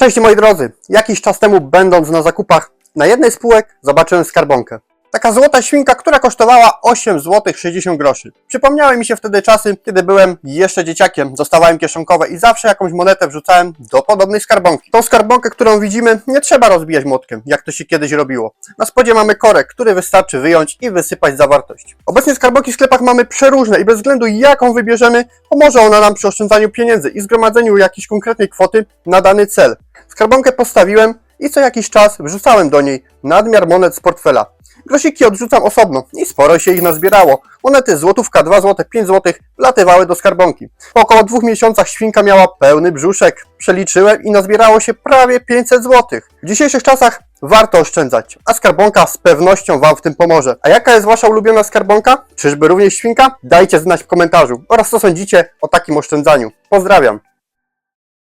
Cześć moi drodzy, jakiś czas temu będąc na zakupach na jednej z spółek zobaczyłem skarbonkę. Taka złota świnka, która kosztowała 8 zł 60 groszy. Przypomniały mi się wtedy czasy, kiedy byłem jeszcze dzieciakiem, dostawałem kieszonkowe i zawsze jakąś monetę wrzucałem do podobnej skarbonki. Tą skarbonkę, którą widzimy, nie trzeba rozbijać młotkiem, jak to się kiedyś robiło. Na spodzie mamy korek, który wystarczy wyjąć i wysypać zawartość. Obecnie skarbonki w sklepach mamy przeróżne i bez względu jaką wybierzemy, pomoże ona nam przy oszczędzaniu pieniędzy i zgromadzeniu jakiejś konkretnej kwoty na dany cel. Skarbonkę postawiłem i co jakiś czas wrzucałem do niej nadmiar monet z portfela. Grosiki odrzucam osobno i sporo się ich nazbierało. Monety złotówka, 2 zł, 5 zł wlatywały do skarbonki. Po około dwóch miesiącach świnka miała pełny brzuszek. Przeliczyłem i nazbierało się prawie 500 zł. W dzisiejszych czasach warto oszczędzać, a skarbonka z pewnością Wam w tym pomoże. A jaka jest Wasza ulubiona skarbonka? Czyżby również świnka? Dajcie znać w komentarzu oraz co sądzicie o takim oszczędzaniu. Pozdrawiam.